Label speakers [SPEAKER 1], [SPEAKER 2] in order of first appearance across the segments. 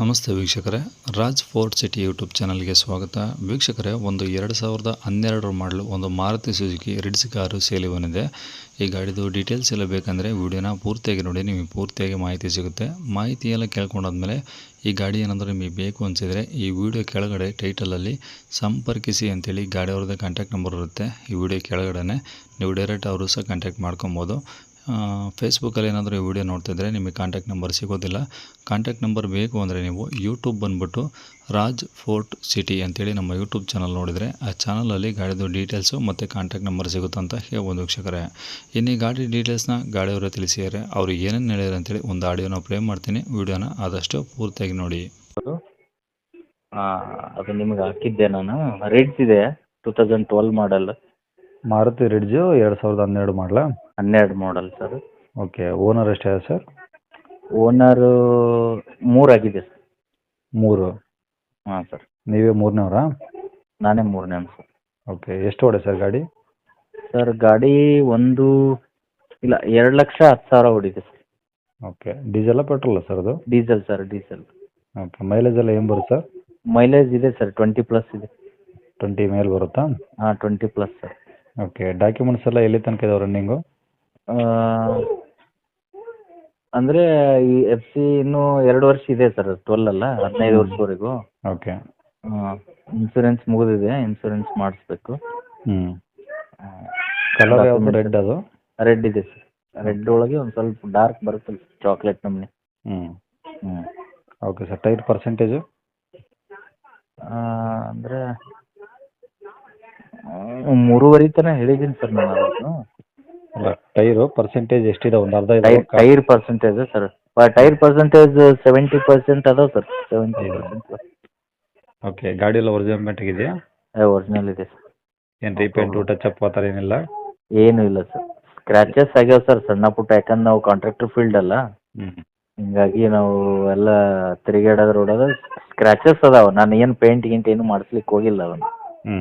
[SPEAKER 1] ನಮಸ್ತೆ ವೀಕ್ಷಕರೇ. Raj fort city YouTube ಚಾನಲ್ಗೆ ಸ್ವಾಗತ. ವೀಕ್ಷಕರೇ, ಒಂದು ಎರಡು ಸಾವಿರದ ಹನ್ನೆರಡರ ಮಾಡಲು ಒಂದು ಮಾರುತಿ ಸುಜುಕಿ ರಿಡ್ಸ್ ಕಾರು ಸೇಲಿ ಬಂದಿದೆ. ಈ ಗಾಡಿದು ಡೀಟೇಲ್ಸ್ ಎಲ್ಲ ಬೇಕಂದರೆ ವಿಡಿಯೋನ ಪೂರ್ತಿಯಾಗಿ ನೋಡಿ, ನಿಮಗೆ ಪೂರ್ತಿಯಾಗಿ ಮಾಹಿತಿ ಸಿಗುತ್ತೆ. ಮಾಹಿತಿ ಎಲ್ಲ ಕೇಳ್ಕೊಂಡಾದ್ಮೇಲೆ ಈ ಗಾಡಿ ಏನಾದರೂ ನಿಮಗೆ ಬೇಕು ಅನಿಸಿದರೆ ಈ ವಿಡಿಯೋ ಕೆಳಗಡೆ ಟೈಟಲಲ್ಲಿ ಸಂಪರ್ಕಿಸಿ ಅಂತೇಳಿ ಗಾಡಿಯವ್ರದ್ದೇ ಕಾಂಟ್ಯಾಕ್ಟ್ ನಂಬರ್ ಇರುತ್ತೆ. ಈ ವಿಡಿಯೋ ಕೆಳಗಡೆ ನೀವು ಡೈರೆಕ್ಟ್ ಅವರು ಸಹ ಕಾಂಟ್ಯಾಕ್ಟ್ ಮಾಡ್ಕೊಬೋದು. ಫೇಸ್ಬುಕ್ಕಲ್ಲಿ ಏನಾದರೂ ಈ ವಿಡಿಯೋ ನೋಡ್ತಿದ್ರೆ ನಿಮಗೆ ಕಾಂಟ್ಯಾಕ್ಟ್ ನಂಬರ್ ಸಿಗೋದಿಲ್ಲ. ಕಾಂಟ್ಯಾಕ್ಟ್ ನಂಬರ್ ಬೇಕು ಅಂದರೆ ನೀವು ಯೂಟ್ಯೂಬ್ ಬಂದುಬಿಟ್ಟು ರಾಜ್ ಫೋರ್ಟ್ ಸಿಟಿ ಅಂತೇಳಿ ನಮ್ಮ ಯೂಟ್ಯೂಬ್ ಚಾನಲ್ ನೋಡಿದರೆ ಆ ಚಾನಲಲ್ಲಿ ಗಾಡಿದು ಡೀಟೇಲ್ಸು ಮತ್ತು ಕಾಂಟ್ಯಾಕ್ಟ್ ನಂಬರ್ ಸಿಗುತ್ತಂತ ಅಂತ ಹೇಳ್ಬೋದು ವೀಕ್ಷಕರೇ. ಇನ್ನು ಈ ಗಾಡಿ ಡೀಟೇಲ್ಸ್ನ ಗಾಡಿಯವರು ತಿಳಿಸಿದ್ದಾರೆ. ಅವರು ಏನೇನು ಹೇಳಿದ್ರು ಅಂತೇಳಿ ಒಂದು ಆಡಿಯೋನ ಪ್ಲೇ ಮಾಡ್ತೀನಿ. ವಿಡಿಯೋನ ಆದಷ್ಟು ಪೂರ್ತಿಯಾಗಿ ನೋಡಿ.
[SPEAKER 2] ಅದು ಅದು ನಿಮ್ಗೆ ಹಾಕಿದ್ದೆ ನಾನು. ರೇಟ್ಸ್ ಇದೆ two thousand twelve model
[SPEAKER 3] Maruti Ritz ಎರಡು ಸಾವಿರದ ಹನ್ನೆರಡು ಮಾಡಲಾ
[SPEAKER 2] ಹನ್ನೆರಡು ಮಾಡಲ್ ಸರ್
[SPEAKER 3] ಓಕೆ ಓನರ್ ಎಷ್ಟಿದೆ ಸರ್
[SPEAKER 2] ಓನರು ಮೂರಾಗಿದೆ ಸರ್
[SPEAKER 3] ಮೂರು?
[SPEAKER 2] ಹಾಂ ಸರ್
[SPEAKER 3] ನೀವೇ ಮೂರನೇವ್ರಾ?
[SPEAKER 2] ನಾನೇ ಮೂರನೇ ಸರ್
[SPEAKER 3] ಓಕೆ ಎಷ್ಟು ಹೊಡೆ ಸರ್ ಗಾಡಿ?
[SPEAKER 2] ಸರ್ ಗಾಡಿ ಒಂದು ಇಲ್ಲ ಎರಡು ಲಕ್ಷ ಹತ್ತು ಸಾವಿರ ಹೊಡಿದೆ ಸರ್
[SPEAKER 3] ಓಕೆ ಡೀಸೆಲ್ಲ ಪೆಟ್ರೋಲ್ ಸರ್ ಅದು?
[SPEAKER 2] Diesel sir diesel
[SPEAKER 3] okay mileage ಎಲ್ಲ ಏನು ಬರುತ್ತೆ ಸರ್
[SPEAKER 2] ಮೈಲೇಜ್ ಇದೆ ಸರ್ ಟ್ವೆಂಟಿ ಪ್ಲಸ್ ಇದೆ.
[SPEAKER 3] ಟ್ವೆಂಟಿ ಮೇಲೆ ಬರುತ್ತಾ?
[SPEAKER 2] ಹಾಂ twenty plus sir
[SPEAKER 3] okay documents ಎಲ್ಲ ಎಲ್ಲಿ ತನಕ ಇದಾವೆ ರನ್ನಿಂಗು
[SPEAKER 2] ಅಂದರೆ ಈ ಎಫ್ ಸಿ ಇನ್ನು ಎರಡು ವರ್ಷ ಇದೆ ಸರ್ ಟ್ವೆಲ್ ಅಲ್ಲ ಹದಿನೈದು ವರ್ಷವರೆಗೂ
[SPEAKER 3] ಓಕೆ
[SPEAKER 2] ಇನ್ಸೂರೆನ್ಸ್ ಮುಗಿದಿದೆ ಇನ್ಸೂರೆನ್ಸ್ ಮಾಡಿಸ್ಬೇಕು.
[SPEAKER 3] ಹ್ಞೂ ಕಲರ್ ಯಾವುದು ರೆಡ್ ಅದು?
[SPEAKER 2] ರೆಡ್ ಇದೆ ಸರ್ ರೆಡ್ ಒಳಗೆ ಒಂದು ಸ್ವಲ್ಪ ಡಾರ್ಕ್ ಬರುತ್ತೆ ಚಾಕ್ಲೇಟ್ ನಮೂನೆ
[SPEAKER 3] ಹ್ಞೂ
[SPEAKER 2] ಹ್ಞೂ
[SPEAKER 3] ಓಕೆ ಸರ್ ಟೈರ್ ಪರ್ಸೆಂಟೇಜು
[SPEAKER 2] ಅಂದರೆ ಮೂರುವರೆ ತನಕ ಹೇಳಿದ್ದೀನಿ ಸರ್ ನಾನು ಅದನ್ನು.
[SPEAKER 3] ಟೈರು ಪರ್ಸೆಂಟೇಜ್ ಎಷ್ಟಿದೆ ಒಂದು ಅರ್ಧ
[SPEAKER 2] ಟೈರ್
[SPEAKER 3] ಇದೆ
[SPEAKER 2] tyre percentage sir. Tyre percentage seventy percent ಅದಾವೆ ಸರ್. ಸೆವೆಂಟಿ ಪರ್ಸೆಂಟ್
[SPEAKER 3] ಓಕೆ ಗಾಡಿ ಎಲ್ಲ ಒರಿಜಿನಲ್ ಮೆಂಟ್ ಇದೆಯಾ
[SPEAKER 2] ಒರಿಜಿನಲ್ ಇದೆ ಸರ್.
[SPEAKER 3] ಏನು ರೀಪೇಂಟು ಟಚ್ ಅಪ್ ಥರ ಏನಿಲ್ಲ?
[SPEAKER 2] ಏನೂ ಇಲ್ಲ ಸರ್. ಸ್ಕ್ರಾಚಸ್ ಆಗ್ಯಾವ ಸರ್ ಸಣ್ಣ ಪುಟ್ಟ ಯಾಕಂದ್ರೆ ನಾವು ಕಾಂಟ್ರಾಕ್ಟರ್ ಫೀಲ್ಡ್ ಅಲ್ಲ.
[SPEAKER 3] ಹ್ಞೂ
[SPEAKER 2] ಹಿಂಗಾಗಿ ನಾವು ಎಲ್ಲ ತಿರುಗಾಡೋದು ರೋಡದ ಸ್ಕ್ರ್ಯಾಚಸ್ ಅದಾವ. ನಾನು ಏನು ಪೇಂಟ್ ಗಿಂಟ್ ಏನು ಮಾಡಿಸ್ಲಿಕ್ಕೆ ಹೋಗಿಲ್ಲ ಅವನು.
[SPEAKER 3] ಹ್ಞೂ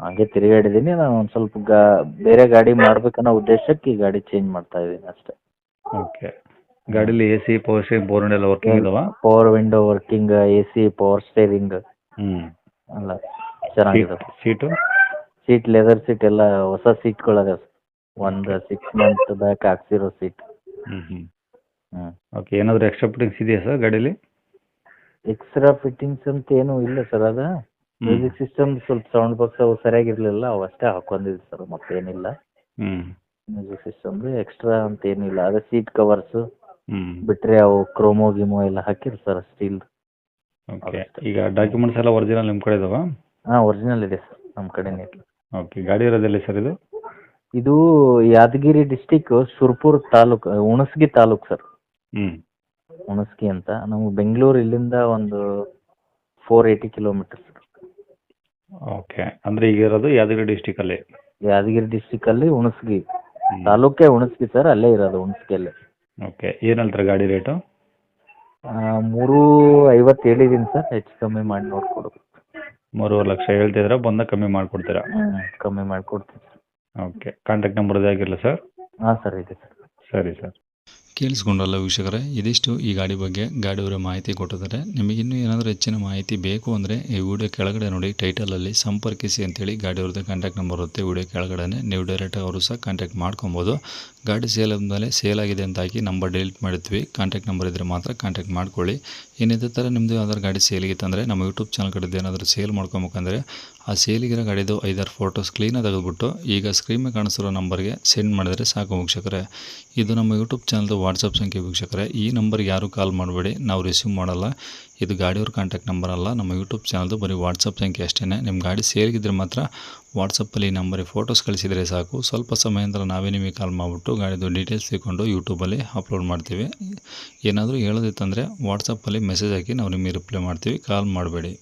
[SPEAKER 2] ಹಾಗೆ ತಿರುಗಾಡಿದ್ದೀನಿ. ನಾನು ಒಂದ್ ಸ್ವಲ್ಪ ಗಾ ಬೇರೆ ಗಾಡಿ ಮಾಡ್ಬೇಕನ್ನೋ ಉದ್ದೇಶಕ್ಕೆ ಈ ಗಾಡಿ ಚೇಂಜ್ ಮಾಡ್ತಾ ಇದ್ದೀನಿ ಅಷ್ಟೇ.
[SPEAKER 3] ಓಕೆ. ಗಾಡೀಲಿ A C power steering board ಎಲ್ಲ ವರ್ಕಿಂಗ್ ಇದಾವ?
[SPEAKER 2] Power window working A C power steering
[SPEAKER 3] ಹ್ಞೂ
[SPEAKER 2] ಎಲ್ಲ ಚೆನ್ನಾಗಿದಾವೆ
[SPEAKER 3] ಸೀಟು
[SPEAKER 2] ಸೀಟ್ ಲೆದರ್ ಸೀಟ್ ಎಲ್ಲ ಹೊಸ ಸೀಟ್ಗಳದಾವೆ ಒಂದು ಸಿಕ್ಸ್ ಮಂತ್ ಬ್ಯಾಕ್ ಹಾಕ್ಸಿರೋ ಸೀಟ್
[SPEAKER 3] ಹ್ಞೂ ಹ್ಞೂ
[SPEAKER 2] ಹ್ಞೂ
[SPEAKER 3] ಓಕೆ ಏನಾದರೂ ಎಕ್ಸ್ಟ್ರಾ ಫಿಟ್ಟಿಂಗ್ಸ್ ಇದೆಯಾ ಸರ್ ಗಾಡೀಲಿ?
[SPEAKER 2] ಎಕ್ಸ್ಟ್ರಾ ಫಿಟ್ಟಿಂಗ್ಸ್ ಅಂತ ಏನೂ ಇಲ್ಲ ಸರ್ ಅದು. ಮ್ಯೂಸಿಕ್ ಸಿಸ್ಟಮ್ ಸ್ವಲ್ಪ ಸೌಂಡ್ ಬಾಕ್ಸ್ ಅವು ಸರಿಯಾಗಿರ್ಲಿಲ್ಲ ಅವಷ್ಟೇ ಅಷ್ಟೇ ಹಾಕೊಂಡಿದ್ವಿ ಸರ್ ಮತ್ತೇನಿಲ್ಲ
[SPEAKER 3] ಹ್ಮ್.
[SPEAKER 2] ಮ್ಯೂಸಿಕ್ ಸಿಸ್ಟಮ್ ಎಕ್ಸ್ಟ್ರಾ ಅಂತ ಏನಿಲ್ಲ ಅದೇ ಸೀಟ್ ಕವರ್ಸ್ ಬಿಟ್ರೆ ಅವು ಕ್ರೋಮೋ ಗಿಮೋ ಎಲ್ಲ ಹಾಕಿರಿ ಸರ್ ಸ್ಟೀಲ್
[SPEAKER 3] ಓಕೆ ಈಗ ಡಾಕ್ಯುಮೆಂಟ್ಸ್ ಎಲ್ಲ ಒರಿಜಿನಲ್ ನಿಮ್ಮ ಕಡೆ ಇದಾವ?
[SPEAKER 2] ಹಾಂ ಒರಿಜಿನಲ್ ಇದೆ ಸರ್ ನಮ್ಮ ಕಡೆನೇ. ಇದೆ
[SPEAKER 3] ಓಕೆ ಗಾಡಿ ಇರೋದೆಲ್ಲಿ ಸರ್ ಇದು?
[SPEAKER 2] ಇದು ಯಾದಗಿರಿ ಡಿಸ್ಟಿಕ್ ಸುರ್ಪುರ್ ತಾಲೂಕ್ ಹುಣಸಗಿ ತಾಲೂಕ್ ಸರ್
[SPEAKER 3] ಹ್ಮ್.
[SPEAKER 2] ಹುಣಸಗಿ ಅಂತ. ನಮ್ಗೆ ಬೆಂಗಳೂರು ಇಲ್ಲಿಂದ ಒಂದು four eighty kilometre sir
[SPEAKER 3] okay ಅಂದ್ರೆ ಈಗ ಇರೋದು ಯಾದಗಿರಿ ಡಿಸ್ಟಿಕಲ್ಲಿ
[SPEAKER 2] ಯಾದಗಿರಿ ಡಿಸ್ಟಿಕಲ್ಲಿ ಹುಣಸಗಿ. ತಾಲೂಕೆ ಹುಣಸಗಿ ಸರ್ ಅಲ್ಲೇ ಇರೋದು ಹುಣಸಗಿಯಲ್ಲೇ.
[SPEAKER 3] ಓಕೆ ಏನು ಹೇಳ್ತಾರೆ ಗಾಡಿ ರೇಟು
[SPEAKER 2] ಮೂರು ಐವತ್ತು ಹೇಳಿದ್ದೀನಿ ಸರ್ ಹೆಚ್ಚು ಕಮ್ಮಿ ಮಾಡಿ ನೋಡ್ಕೊಡು.
[SPEAKER 3] ಮೂರುವರೆ ಲಕ್ಷ ಹೇಳ್ತಿದ್ರೆ ಬಂದ ಕಮ್ಮಿ ಮಾಡ್ಕೊಡ್ತೀರಾ?
[SPEAKER 2] ಕಮ್ಮಿ ಮಾಡಿಕೊಡ್ತೀನಿ
[SPEAKER 3] ಓಕೆ ಕಾಂಟ್ಯಾಕ್ಟ್ ನಂಬರ್ ಇದಾಗಿರಲ್ಲ ಸರ್
[SPEAKER 2] ಹಾಂ ಸರ್ ಇದೆ ಸರ್
[SPEAKER 3] ಸರಿ ಸರ್
[SPEAKER 1] ಕೇಳಿಸ್ಕೊಂಡ್ರಲ್ಲ ವೀಕ್ಷಕರೇ, ಇದಿಷ್ಟು ಈ ಗಾಡಿ ಬಗ್ಗೆ ಗಾಡಿಯವರ ಮಾಹಿತಿ ಕೊಟ್ಟಿದ್ದಾರೆ. ನಿಮಗೆ ಇನ್ನೂ ಏನಾದರೂ ಹೆಚ್ಚಿನ ಮಾಹಿತಿ ಬೇಕು ಅಂದರೆ ಈ ವಿಡಿಯೋ ಕೆಳಗಡೆ ನೋಡಿ ಟೈಟಲಲ್ಲಿ ಸಂಪರ್ಕಿಸಿ ಅಂತೇಳಿ ಗಾಡಿಯವ್ರದ್ದು ಕಾಂಟ್ಯಾಕ್ಟ್ ನಂಬರ್ ಇರುತ್ತೆ. ವಿಡಿಯೋ ಕೆಳಗಡೆ ನೀವು ಡೈರೆಕ್ಟಾಗಿ ಅವರು ಸಹ ಕಾಂಟ್ಯಾಕ್ಟ್ ಮಾಡ್ಕೊಬೋದು. ಗಾಡಿ ಸೇಲ್ ಆದಮೇಲೆ ಸೇಲ್ ಆಗಿದೆ ಅಂತ ಹಾಕಿ ನಂಬರ್ ಡಿಲೀಟ್ ಮಾಡಿರ್ತೀವಿ ಕಾಂಟ್ಯಾಕ್ಟ್ ನಂಬರ್ ಇದ್ದರೆ ಮಾತ್ರ ಕಾಂಟ್ಯಾಕ್ಟ್ ಮಾಡ್ಕೊಳ್ಳಿ. ಏನಿದೆ ಥರ ನಿಮ್ಮದು ಯಾವ್ದಾದ್ರು ಗಾಡಿ ಸೇಲಿಗಿತ್ತು ಅಂದರೆ ನಮ್ಮ ಯೂಟ್ಯೂಬ್ ಚಾನಲ್ ಕಡೆದು ಏನಾದರೂ ಸೇಲ್ ಮಾಡ್ಕೊಬೇಕಂದ್ರೆ ಆ ಸೇಲಿಗಿರೋ ಗಾಡಿದು ಐದಾರು ಫೋಟೋಸ್ ಕ್ಲೀನಾಗಿ ತೆಗೆದುಬಿಟ್ಟು ಈಗ ಸ್ಕ್ರೀನ್ ಮೇಲೆ ಕಾಣಿಸಿರೋ ನಂಬರ್ಗೆ ಸೆಂಡ್ ಮಾಡಿದರೆ ಸಾಕು ವೀಕ್ಷಕರೇ. ಇದು ನಮ್ಮ ಯೂಟ್ಯೂಬ್ ಚಾನಲ್ದು ವಾಟ್ಸಪ್ ಸಂಖ್ಯೆ ವೀಕ್ಷಕರೇ. ಈ ನಂಬರ್ಗೆ ಯಾರೂ ಕಾಲ್ ಮಾಡಬೇಡಿ. ನಾವು ರಿಸೀವ್ ಮಾಡಲ್ಲ. ಇದು ಗಾಡಿಯವ್ರ ಕಾಂಟ್ಯಾಕ್ಟ್ ನಂಬರ್ ಅಲ್ಲ, ನಮ್ಮ ಯೂಟ್ಯೂಬ್ ಚಾನಲ್ದು ಬರೀ ವಾಟ್ಸಪ್ ಸಂಖ್ಯೆ ಅಷ್ಟೇ ನಿಮ್ಮ ಗಾಡಿ ಸೇಲ್ಗಿದ್ರೆ ಮಾತ್ರ ವಾಟ್ಸಪ್ಪಲ್ಲಿ ಈ ನಂಬರಿಗೆ ಫೋಟೋಸ್ ಕಳಿಸಿದರೆ ಸಾಕು. ಸ್ವಲ್ಪ ಸಮಯ ನಂತರ ನಾವೇ ನಿಮಗೆ ಕಾಲ್ ಮಾಡಿಬಿಟ್ಟು ಗಾಡಿದು ಡೀಟೇಲ್ಸ್ ತಿಳ್ಕೊಂಡು ಯೂಟ್ಯೂಬಲ್ಲಿ ಅಪ್ಲೋಡ್ ಮಾಡ್ತೀವಿ. ಏನಾದರೂ ಹೇಳೋದಿತ್ತಂದರೆ ವಾಟ್ಸಪ್ಪಲ್ಲಿ ಮೆಸೇಜ್ ಹಾಕಿ ನಾವು ನಿಮಗೆ ರಿಪ್ಲೈ ಮಾಡ್ತೀವಿ. ಕಾಲ್ ಮಾಡಬೇಡಿ.